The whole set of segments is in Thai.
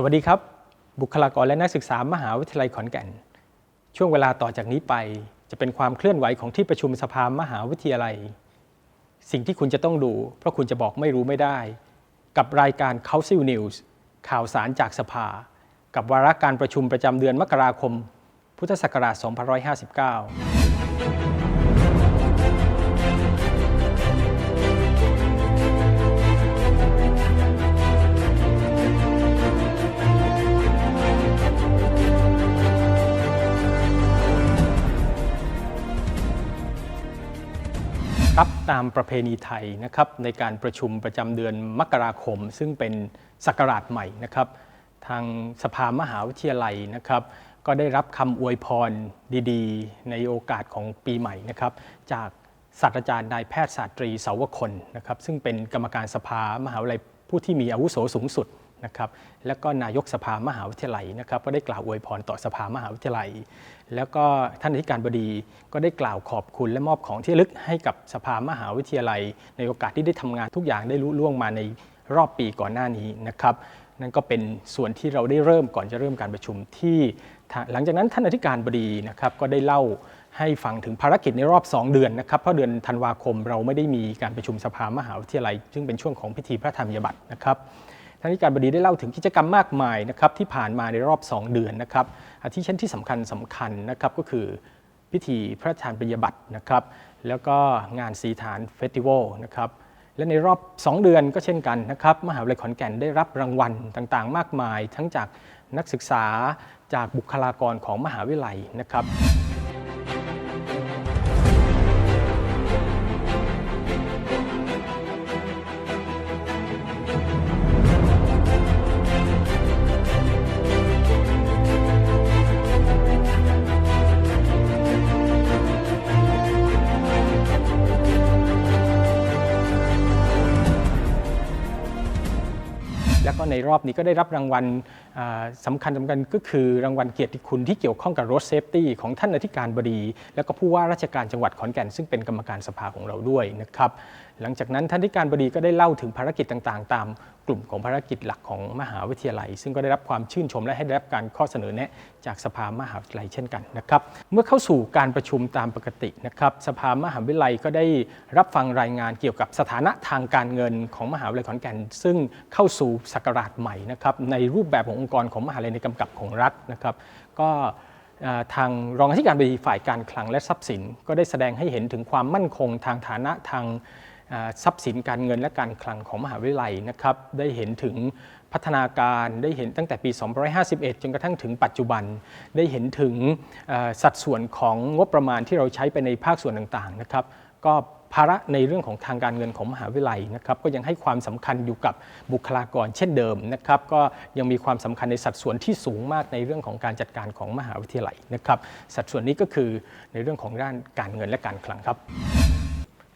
สวัสดีครับ บุคลากรและนักศึกษามหาวิทยาลัยขอนแก่น ช่วงเวลาต่อจากนี้ไป จะเป็นความเคลื่อนไหวของที่ประชุมสภามหาวิทยาลัย สิ่งที่คุณจะต้องดู เพราะคุณจะบอกไม่รู้ไม่ได้ กับรายการ Council News ข่าวสารจากสภา กับวาระการประชุมประจำเดือนมกราคม พุทธศักราช 2559 ตามประเพณีไทยนะครับในการประชุมประจำเดือนมกราคม ซึ่งเป็นศักราชใหม่นะครับ ทางสภามหาวิทยาลัยนะครับ ก็ได้รับคำอวยพรดีๆ ในโอกาสของปีใหม่นะครับ จากศาสตราจารย์นายแพทย์ศาสตรีเสาวคนนะครับ ซึ่งเป็นกรรมการสภามหาวิทยาลัยผู้ที่มีอาวุโสสูงสุด นะครับแล้วก็นายกสภามหาวิทยาลัยนะครับก็ได้กล่าวอวยพรต่อสภามหาวิทยาลัย แล้วก็ท่านอธิการบดีก็ได้กล่าวขอบคุณและมอบของที่ลึกให้กับสภามหาวิทยาลัย ในโอกาสที่ได้ทำงานทุกอย่างได้รู้ล่วงมาในรอบปีก่อนหน้านี้นะครับนั่นก็เป็นส่วนที่เราได้เริ่มก่อนจะเริ่มการประชุมที่ หลังจากนั้นท่านอธิการบดีนะครับก็ได้เล่าให้ฟังถึงภารกิจในรอบ 2 เดือนนะครับเพราะเดือนธันวาคมเราไม่ได้มีการประชุมสภามหาวิทยาลัย ซึ่งเป็นช่วงของพิธีพระธรรมยบัตรนะครับ ท่านอธิการบดีได้เล่าถึงกิจกรรมมากมายนะครับที่ผ่านมาในรอบ 2 เดือนนะครับอาทิเช่นที่สำคัญสำคัญนะครับก็คือพิธีพระราชทานปริญญาบัตรนะครับ แล้วก็งานสีฐานเฟสติวัลนะครับและในรอบ 2 เดือนก็เช่นกันนะครับมหาวิทยาลัยขอนแก่นได้รับรางวัลต่างๆ มากมาย ทั้งจากนักศึกษาจากบุคลากรของมหาวิทยาลัยนะครับ อบนี้ก็ได้รับรางวัลสำสำคัญสำคัญก็คือรางวัลเกียรติคุณที่เกี่ยวข้องกับรถเซฟตี้ของท่านอธิการบดี แล้วก็ผู้ว่าราชการจังหวัดขอนแก่น ซึ่งเป็นกรรมการสภาของเราด้วยนะครับ หลังจากนั้นท่านอธิการบดีก็ได้เล่าถึงภารกิจต่างๆ ตามกลุ่มของภารกิจหลักของมหาวิทยาลัย ซึ่งก็ได้รับความชื่นชมและให้ได้รับการข้อเสนอแนะจากสภามหาวิทยาลัยเช่นกันนะครับ เมื่อเข้าสู่การประชุมตามปกตินะครับ สภามหาวิทยาลัยก็ได้รับฟังรายงานเกี่ยวกับสถานะทางการเงินของมหาวิทยาลัยขอนแก่น ซึ่งเข้าสู่ศักราชใหม่นะครับในรูปแบบขององค์กรของมหาวิทยาลัยในกำกับของรัฐนะครับ ก็ทางรองอธิการบดีฝ่ายการคลังและทรัพย์สิน ก็ได้แสดงให้เห็นถึงความมั่นคงทางฐานะทาง ทรัพย์สินการเงินและการคลังของมหาวิทยาลัยนะครับได้เห็นถึงพัฒนาการได้เห็นตั้งแต่ปี 2551 จนกระทั่งถึงปัจจุบัน ได้เห็นถึงสัดส่วนของงบประมาณที่เราใช้ไปในภาคส่วนต่างๆนะครับก็ภาระในเรื่องของทางการเงินของมหาวิทยาลัยนะครับก็ยังให้ความสำคัญอยู่กับบุคลากรเช่นเดิมนะครับก็ยังมีความสำคัญในสัดส่วนที่สูงมากในเรื่องของการจัดการของมหาวิทยาลัยนะครับสัดส่วนนี้ก็คือในเรื่องของด้านการเงินและการคลังครับ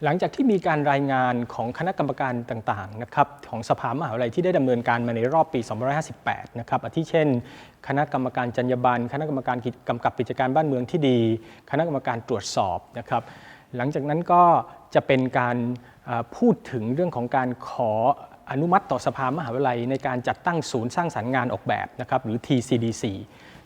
หลังจากที่มีการรายงานของคณะกรรมการต่างๆนะครับของสภามหาวิทยาลัยที่ได้ดำเนินการมาในรอบปี 2558 นะครับอาทิเช่น คณะกรรมการจรรยาบรรณคณะกรรมการกำกับกิจการบ้านเมืองที่ดี คณะกรรมการตรวจสอบนะครับ หลังจากนั้นก็จะเป็นการพูดถึงเรื่องของการขออนุมัติต่อสภามหาวิทยาลัยในการจัดตั้งศูนย์สร้างสรรค์งานออกแบบนะครับหรือ TCDC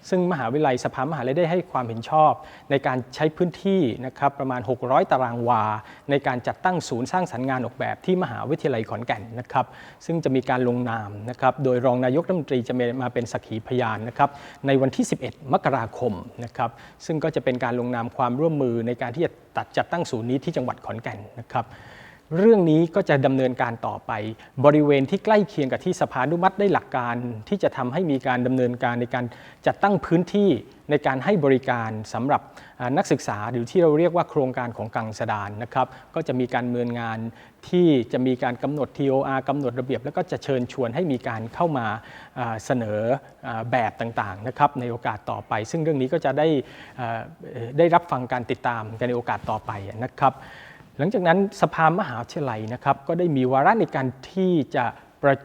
ซึ่งมหาวิทยาลัยสภามหาวิทยาลัยได้ให้ความเห็นชอบ ในการใช้พื้นที่นะครับประมาณ 600 ตารางวา ในการจัดตั้งศูนย์สร้างสรรค์งานออกแบบที่มหาวิทยาลัยขอนแก่นนะครับซึ่งจะมีการลงนามนะครับโดยรองนายกรัฐมนตรีจะมาเป็นสักขีพยานนะครับในวันที่ 11 มกราคมนะครับซึ่งก็จะเป็นการลงนามความร่วมมือในการที่จะตัดจัดตั้งศูนย์นี้ที่จังหวัดขอนแก่นนะครับ เรื่องนี้ก็จะดำเนินการต่อไป บริเวณที่ใกล้เคียงกับที่สภานุมัติได้หลักการ ที่จะทำให้มีการดำเนินการในการจัดตั้งพื้นที่ในการให้บริการสำหรับนักศึกษาหรือที่เราเรียกว่าโครงการของกังสดานนะครับก็จะมีการเนินงงานที่จะมีการกำหนด TOR กำหนดระเบียบ แล้วก็จะเชิญชวนให้มีการเข้ามาเสนอแบบต่างๆนะครับในโอกาสต่อไป ซึ่งเรื่องนี้ก็จะได้ได้รับฟังการติดตามกันในโอกาสต่อไปนะครับ หลังจากนั้นสภามหาวิทยาลัยนะครับก็ได้มีวาระในการที่จะะ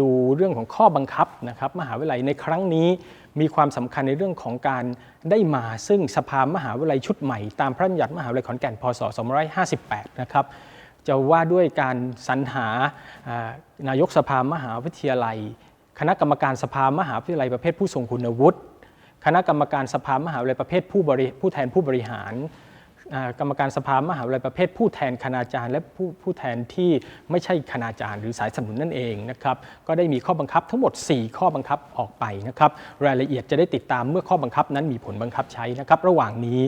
ดูเรื่องของข้อบังคับนะครับมหาวิทยาลัยในครั้งนี้มีความสำคัญในเรื่องของการได้มาซึ่งสภามหาวิทยาลัยชุดใหม่ตามพระราชบัญญัติมหาวิทยาลัยขอนแก่นพศ 2558 นะครับจะว่าด้วยการสรรหานายกสภามหาวิทยาลัย คณะกรรมการสภามหาวิทยาลัยประเภทผู้ทรงคุณวุฒิคณะกรรมการสภามหาวิทยาลัยประเภทผู้บริผู้แทนผู้บริหาร กรรมการสภามหาวิทยาลัยประเภท ผู้แทนคณาจารย์ และผู้ผู้แทนที่ไม่ใช่คณาจารย์ หรือสายสนุนนั่นเองนะครับก็ได้มีข้อบังคับทั้งหมด 4 ข้อบังคับออกไปนะครับรายละเอียดจะได้ติดตามเมื่อข้อบังคับนั้นมีผลบังคับใช้นะครับระหว่างนี้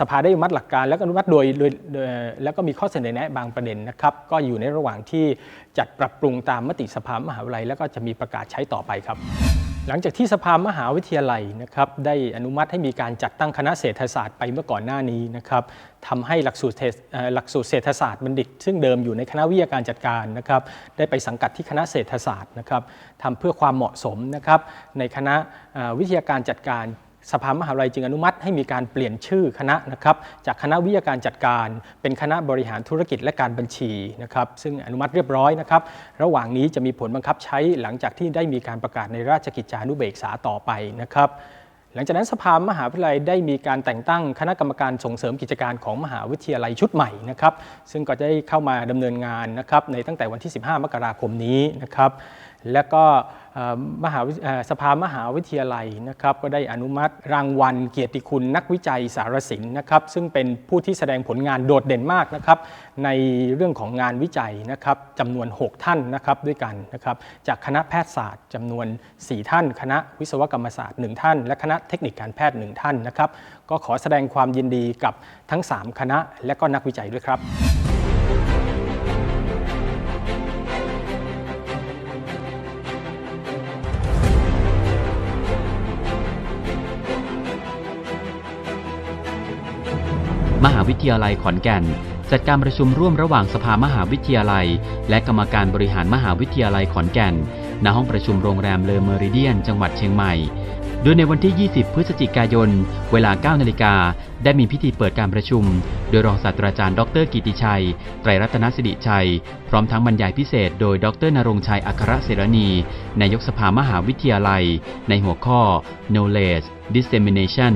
สภาได้มัติหลักการและก็อนุมัติโดยโดยโดยแล้วก็มีข้อเสนอแนะบางประเด็นนะครับก็อยู่ในระหว่างที่จัดปรับปรุงตามมติสภามหาวิทยาลัย แล้วก็จะมีประกาศใช้ต่อไปครับ หลังจากที่สภามหาวิทยาลัยนะครับได้อนุมัติให้มีการจัดตั้งคณะเศรษฐศาสตร์ไปเมื่อก่อนหน้านี้นะครับทำให้หลักสูตรเศรษฐเอ่อหลักสูตรเศรษฐศาสตร์บัณฑิต ซึ่งเดิมอยู่ในคณะวิทยาการจัดการนะครับได้ไปสังกัดที่คณะเศรษฐศาสตร์นะครับทำเพื่อความเหมาะสมนะครับในคณะวิทยาการจัดการ สภามหาวิทยาลัยจึงอนุมัติให้มีการเปลี่ยนชื่อคณะนะครับจากคณะวิทยาการจัดการ เป็นคณะบริหารธุรกิจและการบัญชีนะครับซึ่งอนุมัติเรียบร้อยนะครับระหว่างนี้จะมีผลบังคับใช้หลังจากที่ได้มีการประกาศในราชกิจจานุเบกษาต่อไปนะครับหลังจากนั้นสภามหาวิทยาลัยได้มีการแต่งตั้งคณะกรรมการส่งเสริมกิจการของมหาวิทยาลัยชุดใหม่นะครับซึ่งก็จะได้เข้ามาดำเนินงานนะครับในตั้งแต่วันที่ 15 มกราคมนี้นะครับและก็มหาสภามหาวิทยาลัยนะครับก็ได้อนุมัติรางวัลเกียรติคุณนักวิจัยสารสินนะครับซึ่งเป็นผู้ที่แสดงผลงานโดดเด่นมากนะครับในเรื่องของงานวิจัยนะครับจำนวน 6 ท่านนะครับด้วยกันนะครับจากคณะแพทยศาสตร์จำนวน 4 ท่าน คณะวิศวกรรมศาสตร์ 1 ท่าน และคณะเทคนิคการแพทย์ 1 ท่านนะครับก็ขอแสดงความยินดีกับทั้ง 3 คณะและก็นักวิจัยด้วยครับ มหาวิทยาลัยขอนแก่น จัดการประชุมร่วมระหว่างสภามหาวิทยาลัย และกรรมการบริหารมหาวิทยาลัยขอนแก่น ณ ห้องประชุมโรงแรมเลอเมอริเดียน จังหวัดเชียงใหม่ โดยในวันที่ 20 พฤศจิกายน เวลา 9 นาฬิกา ได้มีพิธีเปิดการประชุม โดยรองศาสตราจารย์ ดรกิติชัย ไตรรัตนสิริชัย พร้อมทั้งบรรยายพิเศษ โดย ดรนรงชัยอัครเสรณีนายกสภามหาวิทยาลัย ในหัวข้อ knowledge dissemination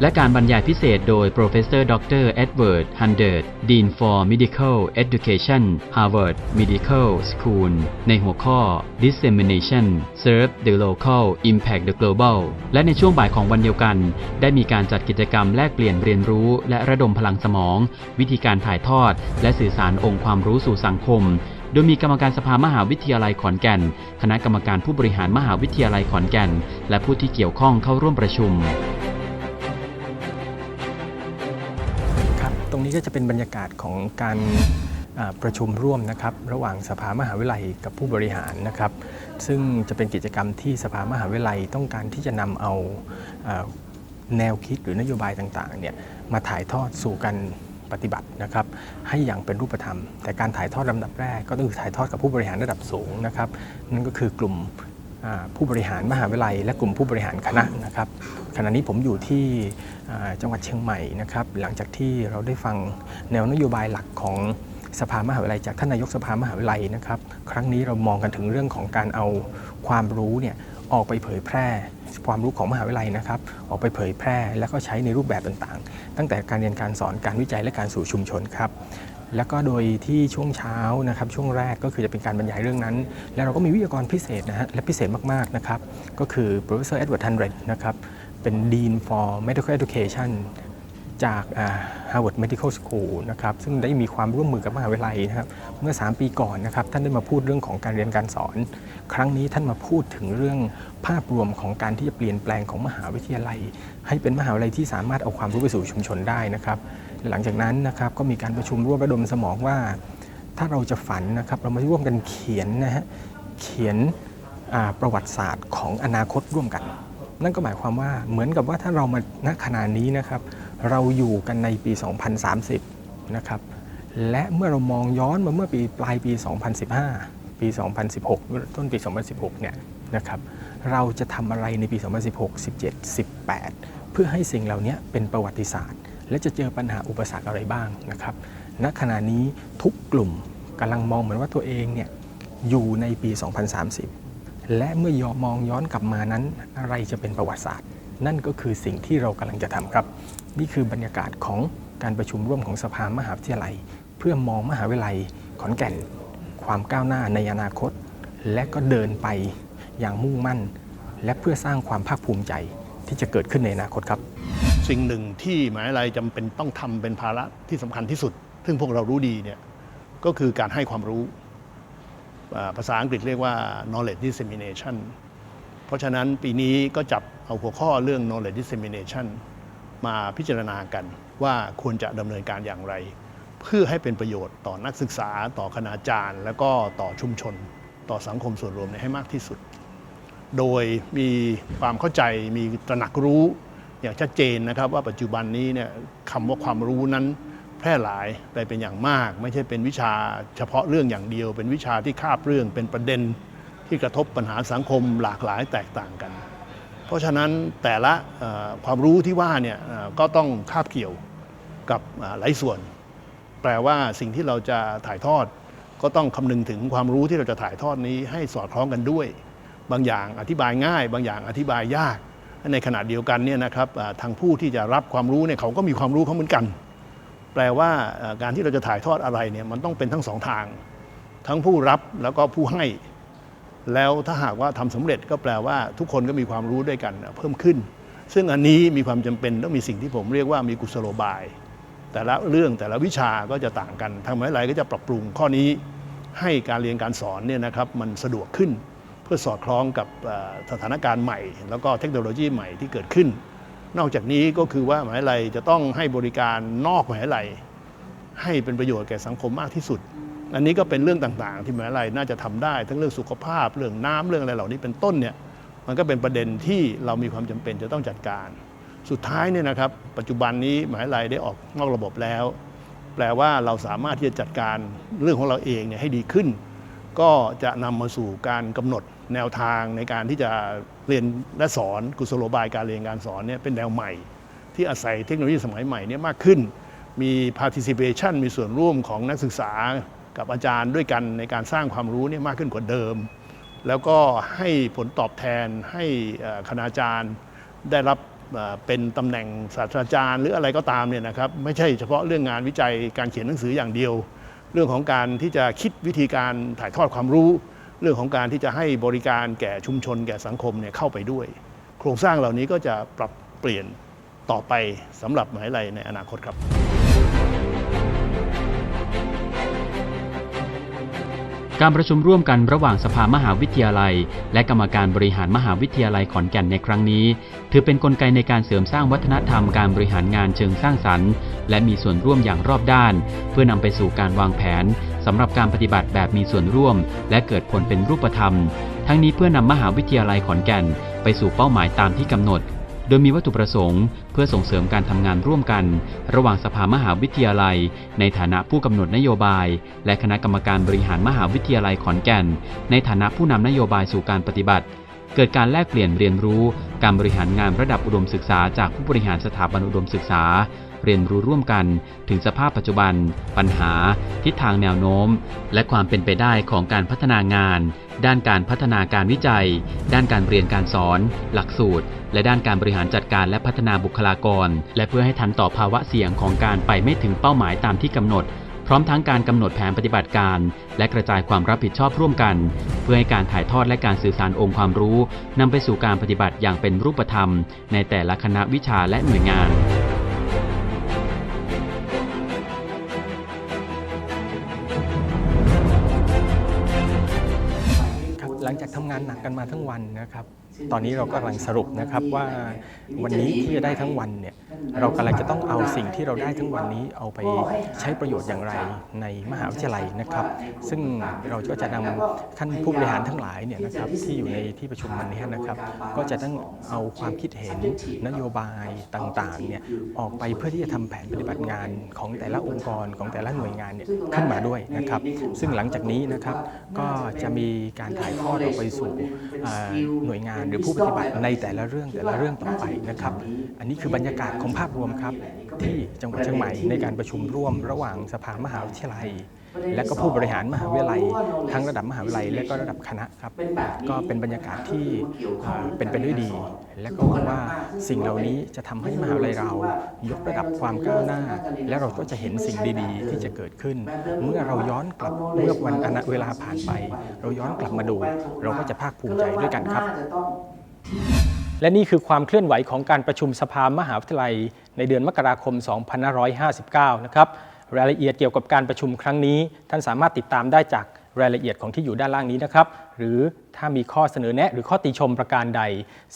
และการบรรยายพิเศษโดย Professor Dr. Edward Hundert Dean for Medical Education Harvard Medical School ในหัวข้อ Dissemination Serve the Local Impact the Global และในช่วงบ่ายของวันเดียวกัน ได้มีการจัดกิจกรรมแลกเปลี่ยนเรียนรู้และระดมพลังสมอง วิธีการถ่ายทอด และสื่อสารองค์ความรู้สู่สังคม โดยมีกรรมการสภามหาวิทยาลัยขอนแก่น คณะกรรมการผู้บริหารมหาวิทยาลัยขอนแก่น และผู้ที่เกี่ยวข้องเข้าร่วมประชุม ครับ ตรงนี้ก็จะเป็นบรรยากาศของการประชุมร่วมนะครับระหว่างสภามหาวิทยาลัยกับผู้บริหารนะครับ ซึ่งจะเป็นกิจกรรมที่สภามหาวิทยาลัยต้องการที่จะนำเอา แนวคิดหรือนโยบายต่างๆเนี่ยมาถ่ายทอดสู่การปฏิบัตินะครับให้อย่างเป็นรูปธรรม แต่การถ่ายทอดลำดับแรกก็ต้องถ่ายทอดกับผู้บริหารระดับสูงนะครับนั่นก็คือกลุ่มผู้บริหารมหาวิทยาลัย และกลุ่มผู้บริหารคณะนะครับขณะนี้ผมอยู่ที่จังหวัดเชียงใหม่นะครับหลังจากที่เราได้ฟังแนวนโยบายหลักของสภามหาวิทยาลัยจากท่านนายกสภามหาวิทยาลัยนะครับ ครั้งนี้เรามองกันถึงเรื่องของการเอาความรู้เนี่ย ออกไปเผยแพร่ ความรู้ของมหาวิทยาลัยนะครับ ออกไปเผยแพร่ แล้วก็ใช้ในรูปแบบต่างๆ ตั้งแต่การเรียนการสอนการวิจัยและการสู่ชุมชนครับแล้วก็โดยที่ช่วงเช้านะครับช่วงแรกก็คือจะเป็นการบรรยายเรื่องนั้น แล้วเราก็มีวิทยากรพิเศษนะฮะและพิเศษมากๆนะครับก็คือ professor Edward t u n r e d นะครับเป็น Dean for Medical Education จากอ่า Harvard Medical School นะครับซึ่งได้มีความร่วมมือกับมหาวิทยาลัยนะครับเมื่อ 3 ปีก่อนนะครับท่านได้มาพูดเรื่องของการเรียนการสอน ครั้งนี้ท่านมาพูดถึงเรื่องภาพรวมของการที่จะเปลี่ยนแปลงของมหาวิทยาลัย ให้เป็นมหาวิทยาลัยที่สามารถเอาความรู้ไปสู่ชุมชนได้นะครับหลังจากนั้นนะครับก็มีการประชุมร่วมระดมสมองว่า ถ้าเราจะฝันนะครับเรามาร่วมกันเขียนนะฮะเขียนประวัติศาสตร์ของอนาคตร่วมกัน นั่นก็หมายความว่าเหมือนกับว่าถ้าเรามาณขณะนี้นะครับ เราอยู่กันในปี 2030 นะครับ และเมื่อเรามองย้อนมาเมื่อปีปลายปี 2015 ปี 2016 ต้นปี 2016 เนี่ยนะครับ เราจะทำอะไรในปี 2016 17 18 เพื่อให้สิ่งเหล่านี้เป็นประวัติศาสตร์ และจะเจอปัญหาอุปสรรคอะไรบ้างนะครับ ณ ขณะนี้ทุกกลุ่มกำลังมองเหมือนว่าตัวเองเนี่ยอยู่ในปี 2030 และเมื่อยอมองย้อนกลับมานั้นอะไรจะเป็นประวัติศาสตร์ นั่นก็คือสิ่งที่เรากำลังจะทำครับ นี่คือบรรยากาศของการประชุมร่วมของสภามหาวิทยาลัย เพื่อมองมหาวิทยาลัยขอนแก่น ความก้าวหน้าในอนาคต และก็เดินไปอย่างมุ่งมั่น และเพื่อสร้างความภาคภูมิใจที่จะเกิดขึ้นในอนาคตครับ สิ่งหนึ่งที่มหาวิทยาลัยจำเป็นต้องทำเป็นภาระที่สำคัญที่สุด ซึ่งพวกเรารู้ดีเนี่ยก็คือการให้ความรู้ ภาษาอังกฤษเรียกว่า knowledge dissemination เพราะฉะนั้นปีนี้ก็จับเอาหัวข้อเรื่อง knowledge dissemination มาพิจารณากันว่าควรจะดำเนินการอย่างไร เพื่อให้เป็นประโยชน์ต่อนักศึกษา ต่อคณาจารย์ และก็ต่อชุมชน ต่อสังคมส่วนรวมให้มากที่สุด โดยมีความเข้าใจมีตระหนักรู้อย่างชัดเจนนะครับ ว่าปัจจุบันนี้เนี่ยคำว่าความรู้นั้นแพร่หลายไปเป็นอย่างมาก ไม่ใช่เป็นวิชาเฉพาะเรื่องอย่างเดียว เป็นวิชาที่คาบเรื่องเป็นประเด็นที่กระทบปัญหาสังคมหลากหลายแตกต่างกัน เพราะฉะนั้นแต่ละความรู้ที่ว่าเนี่ยก็ต้องคาบเกี่ยวกับหลายส่วน แปลว่าสิ่งที่เราจะถ่ายทอด ก็ต้องคำนึงถึงความรู้ที่เราจะถ่ายทอดนี้ให้สอดคล้องกันด้วย บางอย่างอธิบายง่าย บางอย่างอธิบายยาก ในขณะเดียวกันเนี่ยนะครับทางผู้ที่จะรับความรู้เนี่ยเขาก็มีความรู้เขาเหมือนกัน แปลว่าการที่เราจะถ่ายทอดอะไรเนี่ยมันต้องเป็นทั้งสองทาง ทั้งผู้รับแล้วก็ผู้ให้ แล้วถ้าหากว่าทำสำเร็จก็แปลว่าทุกคนก็มีความรู้ด้วยกันเพิ่มขึ้น ซึ่งอันนี้มีความจำเป็นต้องมีสิ่งที่ผมเรียกว่ามีกุศโลบาย แต่ละเรื่องแต่ละวิชาก็จะต่างกันทางมหาวิทยาลัยก็จะปรับปรุงข้อนี้ให้การเรียนการสอนเนี่ยนะครับมันสะดวกขึ้น เพื่อสอดคล้องกับสถานการณ์ใหม่ แล้วก็เทคโนโลยีใหม่ที่เกิดขึ้น นอกจากนี้ก็คือว่ามหาวิทยาลัยจะต้องให้บริการนอกมหาวิทยาลัย ให้เป็นประโยชน์แก่สังคมมากที่สุด อันนี้ก็เป็นเรื่องต่างๆ ที่มหาลัยน่าจะทำได้ ทั้งเรื่องสุขภาพเรื่องน้ำเรื่องอะไรเหล่านี้เป็นต้นเนี่ยมันก็เป็นประเด็นที่เรามีความจำเป็นจะต้องจัดการ สุดท้ายเนี่ยนะครับ ปัจจุบันนี้มหาลัยได้ออกนอกระบบแล้ว แปลว่าเราสามารถที่จะจัดการเรื่องของเราเองเนี่ยให้ดีขึ้น ก็จะนำมาสู่การกำหนดแนวทางในการที่จะเรียนและสอนกุศโลบายการเรียนการสอนเนี่ยเป็นแนวใหม่ ที่อาศัยเทคโนโลยีสมัยใหม่เนี่ยมากขึ้น มี participation มีส่วนร่วมของนักศึกษา กับอาจารย์ด้วยกันในการสร้างความรู้เนี่ยมากขึ้นกว่าเดิม แล้วก็ให้ผลตอบแทนให้เอ่อคณาจารย์ได้รับเอ่อเป็นตำแหน่งศาสตราจารย์หรืออะไรก็ตามเนี่ยนะครับไม่ใช่เฉพาะเรื่องงานวิจัยการเขียนหนังสืออย่างเดียว เรื่องของการที่จะคิดวิธีการถ่ายทอดความรู้ เรื่องของการที่จะให้บริการแก่ชุมชน แก่สังคมเนี่ยเข้าไปด้วย โครงสร้างเหล่านี้ก็จะปรับเปลี่ยนต่อไปสำหรับมหาวิทยาลัยในอนาคตครับ การประชุมร่วมกันระหว่างสภามหาวิทยาลัย และกรรมการบริหารมหาวิทยาลัยขอนแก่นในครั้งนี้ ถือเป็นนกลไกในการเสริมสร้างวัฒนธรรมการบริหารงานเชิงสร้างสรรค์ และมีส่วนร่วมอย่างรอบด้าน เพื่อนำไปสู่การวางแผนสำหรับการปฏิบัติแบบมีส่วนร่วม และเกิดผลเป็นรูปธรรม ทั้งนี้เพื่อนำมหาวิทยาลัยขอนแก่น ไปสู่เป้าหมายตามที่กำหนด โดยมีวัตถุประสงค์ เพื่อส่งเสริมการทำงานร่วมกัน ระหว่างสภามหาวิทยาลัย ในฐานะผู้กำหนดนโยบาย และคณะกรรมการบริหารมหาวิทยาลัยขอนแก่น ในฐานะผู้นำนโยบายสู่การปฏิบัติ เกิดการแลกเปลี่ยนเรียนรู้ การบริหารงานระดับอุดมศึกษาจากผู้บริหารสถาบันอุดมศึกษา เรียนรู้ร่วมกัน ถึงสภาพปัจจุบัน ปัญหา ทิศทางแนวโน้ม และความเป็นไปได้ของการพัฒนางาน ด้านการพัฒนาการวิจัย ด้านการเรียนการสอน หลักสูตร และด้านการบริหารจัดการและพัฒนาบุคลากร และเพื่อให้ทันต่อภาวะเสี่ยงของการไปไม่ถึงเป้าหมายตามที่กำหนด พร้อมทั้งการกำหนดแผนปฏิบัติการ และกระจายความรับผิดชอบร่วมกัน เพื่อให้การถ่ายทอดและการสื่อสารองค์ความรู้นำไปสู่การปฏิบัติอย่างเป็นรูปธรรม ในแต่ละคณะวิชาและหน่วยงาน หนักกันมาทั้งวันนะครับ ตอนนี้เรากำลังสรุปนะครับว่าวันนี้ที่จะได้ทั้งวันเนี่ยเรากำลังจะต้องเอาสิ่งที่เราได้ทั้งวันนี้เอาไปใช้ประโยชน์อย่างไรในมหาวิทยาลัยนะครับ ซึ่งเราก็จะนำท่านผู้บริหารทั้งหลายเนี่ยนะครับที่อยู่ในที่ประชุมวันนี้นะครับ ก็จะต้องเอาความคิดเห็นนโยบายต่างๆเนี่ยออกไปเพื่อที่จะทำแผนปฏิบัติงานของแต่ละองค์กรของแต่ละหน่วยงานเนี่ยขึ้นมาด้วยนะครับ ซึ่งหลังจากนี้นะครับก็จะมีการถ่ายทอดออกไปสู่หน่วยงานหรือผู้ปฏิบัติในแต่ละเรื่องแต่ละเรื่องต่อไปนะครับ อันนี้คือบรรยากาศของภาพรวมครับที่จังหวัดเชียงใหม่ในการประชุมร่วมระหว่างสภามหาวิทยาลัย และก็ผู้บริหารมหาวิทยาลัย ทั้งระดับมหาวิทยาลัยและก็ระดับคณะครับ ก็เป็นบรรยากาศที่อ่าเป็นไปด้วยดี และก็หวังว่าสิ่งเหล่านี้จะทำให้มหาวิทยาลัยเรายกระดับความก้าวหน้า และเราก็จะเห็นสิ่งดีๆ ที่จะเกิดขึ้น เมื่อเราย้อนกลับเมื่อวันอนาเวลาผ่านไป เราย้อนกลับมาดู เราก็จะภาคภูมิใจด้วยกันครับและนี่คือความเคลื่อนไหวของการประชุมสภามหาวิทยาลัย ในเดือนมกราคม 2559 นะครับ รายละเอียดเกี่ยวกับการประชุมครั้งนี้ ท่านสามารถติดตามได้จากรายละเอียดของที่อยู่ด้านล่างนี้นะครับ หรือถ้ามีข้อเสนอแนะ หรือข้อติชมประการใด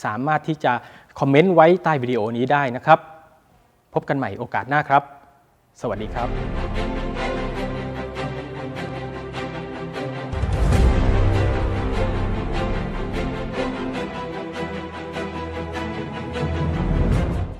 สามารถที่จะคอมเมนต์ไว้ใต้วิดีโอนี้ได้นะครับ พบกันใหม่โอกาสหน้าครับ สวัสดีครับ